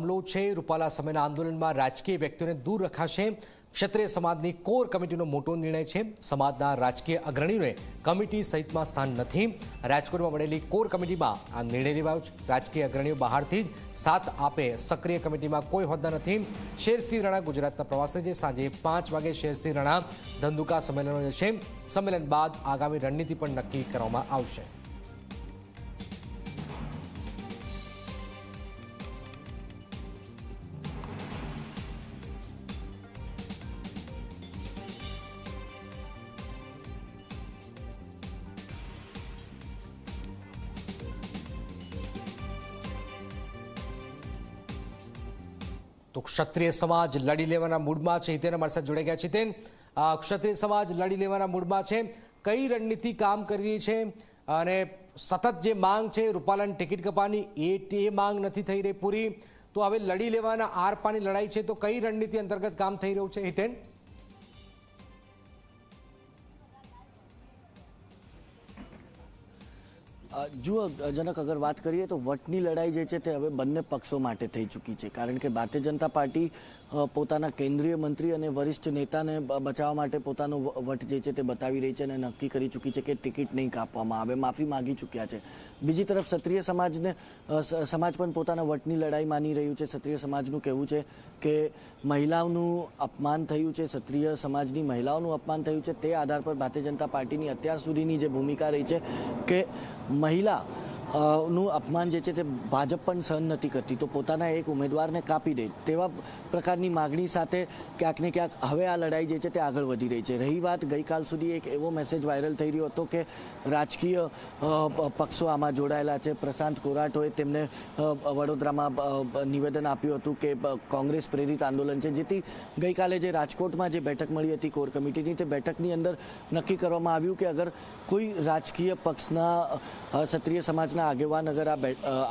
મામલો છે. રૂપાલા સમયના આંદોલનમાં રાજકીય વ્યક્તિઓને દૂર રખાશે. ક્ષત્રિય સમાજની કોર કમિટીનો મોટો નિર્ણય છે. સમાજના રાજકીય અગ્રણીઓને કમિટી સહિતમાં સ્થાન નથી. રાજકોટમાં મળેલી કોર કમિટીમાં આ નિર્ણય લેવાયો છે. રાજકીય અગ્રણીઓ બહારથી જ સાથ આપે સક્રિય કમિટીમાં કોઈ હોદ્દા નથી. શેરસિંહ રાણા ગુજરાતના પ્રવાસે છે. સાંજે પાંચ વાગે શેરસિંહ રાણા ધંધુકા સંમેલનો છે સંમેલન બાદ આગામી રણનીતિ પણ નક્કી કરવામાં આવશે. તો ક્ષત્રિય સમાજ લડી લેવાના મૂડમાં છે, હિતેન અમારી સાથે જોડાઈ ગયા છે, હિતેન. ક્ષત્રિય સમાજ લડી લેવાના મૂડમાં છે. કઈ રણનીતિ કામ કરી રહી છે? અને સતત જે માંગ છે, રૂપાલાની ટિકિટ કપાની, એ માંગ નથી થઈ રહી પૂરી. તો હવે લડી લેવાના આરપાની લડાઈ છે, તો કઈ રણનીતિ અંતર્ગત કામ થઈ રહ્યું છે, હિતેન? જુઓ જનક અગર વાત કરીએ તો વટની લડાઈ જે છે તે હવે બંને પક્ષો માટે થઈ ચૂકી છે. કારણ કે ભારતીય જનતા પાર્ટી પોતાના કેન્દ્રીય મંત્રી અને વરિષ્ઠ નેતાને બચાવવા માટે પોતાનો વટ જે છે તે બતાવી રહી છે અને નક્કી કરી ચૂકી છે કે ટિકિટ નહીં કાપવામાં આવે. માફી માંગી ચૂક્યા છે. બીજી તરફ ક્ષત્રિય સમાજને સમાજ પણ પોતાના વટની લડાઈ માની રહ્યું છે. ક્ષત્રિય સમાજનું કહેવું છે કે મહિલાઓનું અપમાન થયું છે. ક્ષત્રિય સમાજની મહિલાઓનું અપમાન થયું છે. તે આધાર પર ભારતીય જનતા પાર્ટીની અત્યાર સુધીની જે ભૂમિકા રહી છે કે મહિલા નું અપમાન જે છે તે ભાજપ પણ સહન નથી કરતી. તો પોતાના એક ઉમેદવારને કાપી દે તેવા પ્રકારની માગણી સાથે ક્યાંક ને ક્યાંક હવે આ લડાઈ જે છે તે આગળ વધી રહી છે. રહી વાત ગઈકાલ સુધી એક એવો મેસેજ વાયરલ થઈ રહ્યો હતો કે રાજકીય પક્ષો આમાં જોડાયેલા છે. પ્રશાંત કોરાટોએ તેમને વડોદરામાં નિવેદન આપ્યું હતું કે કોંગ્રેસ પ્રેરિત આંદોલન છે. જેથી ગઈકાલે જે રાજકોટમાં જે બેઠક મળી હતી કોર કમિટીની, તે બેઠકની અંદર નક્કી કરવામાં આવ્યું કે અગર કોઈ રાજકીય પક્ષના ક્ષત્રિય સમાજના આગેવાન અગર આ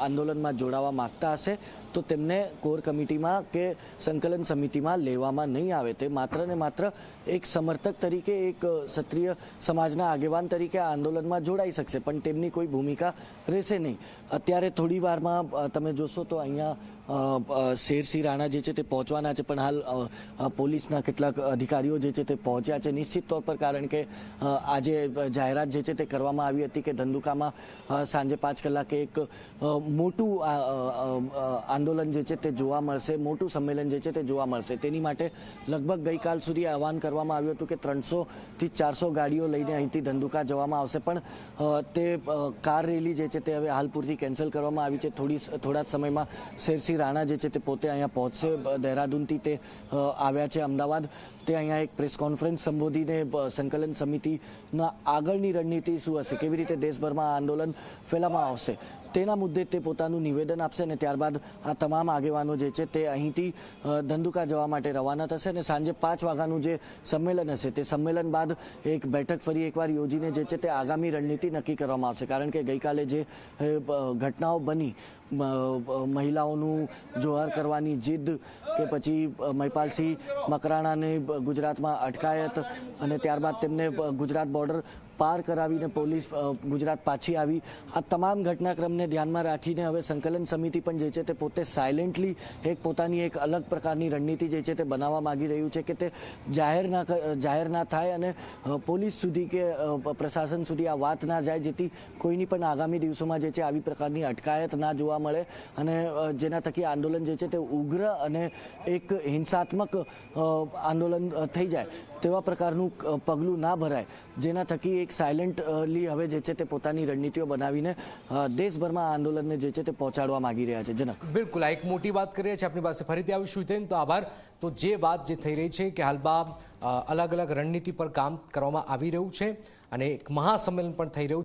આંદોલનમાં જોડાવા માંગતા હશે, તો તેમને કોર કમિટીમાં કે સંકલન સમિતિમાં લેવામાં નહીં આવે. તે માત્ર ને માત્ર એક સમર્થક તરીકે, એક ક્ષત્રિય સમાજના આગેવાન તરીકે આ આંદોલનમાં જોડાઈ શકશે, પણ તેમની કોઈ ભૂમિકા રહેશે નહીં. અત્યારે થોડી વારમાં તમે જોશો તો અહીંયા શેરસિંહ રાણા જે છે તે પહોંચવાના છે, પણ હાલ પોલીસના કેટલાક અધિકારીઓ જે છે તે પહોંચ્યા છે નિશ્ચિત તોર પર, કારણ કે આજે જાહેરાત જે છે તે કરવામાં આવી હતી કે ધંધુકામાં સાંજે પાંચ કલાકે એક મોટું આંદોલન જે છે તે જોવા મળશે, મોટું સંમેલન જે છે તે જોવા મળશે. તેની માટે લગભગ ગઈકાલ સુધી આહવાન કરવામાં આવ્યું હતું કે ત્રણસોથી ચારસો ગાડીઓ લઈને અહીંથી ધંધુકા જવામાં આવશે. પણ તે કાર રેલી જે છે તે હવે હાલ પૂરતી કેન્સલ કરવામાં આવી છે. થોડી થોડા જ સમયમાં શેરસિંહ રાણા જે છે તે પોતે અહીંયા પહોંચશે. દહેરાદૂનથી તે આવ્યા છે અમદાવાદ. તે અહીંયા એક પ્રેસ કોન્ફરન્સ સંબોધીને સંકલન સમિતિના આગળની રણનીતિ શું હશે? કેવી રીતે દેશભરમાં આંદોલન ફેલાવવામાં આવશે. તેના મુદ્દે તે પોતાનું નિવેદન આપશે અને ત્યારબાદ આ તમામ આગેવાનો જે છે તે અહીંથી ધંધુકા જવા માટે રવાના થશે અને સાંજે પાંચ વાગ્યાનું જે સંમેલન હશે, તે સંમેલન બાદ એક બેઠક ફરી એકવાર યોજીને જે છે તે આગામી રણનીતિ નક્કી કરવામાં આવશે. કારણ કે ગઈકાલે જે ઘટનાઓ બની મહિલાઓનું જોહર કરવાની જીદ કે પછી મહિપાલસિંહ મકરાણાને ગુજરાતમાં અટકાયત અને ત્યારબાદ તેમને ગુજરાત બોર્ડર પાર કરાવીને પોલીસ ગુજરાત પાછી આવી, આ તમામ ઘટનાક્રમને ધ્યાનમાં રાખીને હવે સંકલન સમિતિ પણ જે છે તે પોતે સાયલેન્ટલી એક પોતાની એક અલગ પ્રકારની રણનીતિ જે છે તે બનાવવા માગી રહ્યું છે કે તે જાહેર ના જાહેર ના થાય અને પોલીસ સુધી કે પ્રશાસન સુધી આ વાત ના જાય જેથી કોઈની પણ આગામી દિવસોમાં જે છે આવી પ્રકારની અટકાયત ના જોવા મળે અને જેના થકી આંદોલન જે છે તે ઉગ્ર અને એક હિંસાત્મક આંદોલન થઈ જાય તેવા પ્રકારનું પગલું ના ભરાય. જેના થકી એક સાયલેન્ટલી હવે જે છે તે પોતાની રણનીતિઓ બનાવીને દેશભરમાં આંદોલનને જે છે તે પહોંચાડવા માંગી રહ્યા છે. જનક. બિલકુલ, આ એક મોટી વાત કરીએ છીએ આપણી પાસે. ફરીથી આવીશું હિતેન તો આભાર. તો જે વાત જે થઈ રહી છે કે હાલમાં અલગ અલગ રણનીતિ પર કામ કરવામાં આવી રહ્યું છે અને એક મહાસંમેલન પણ થઈ રહ્યું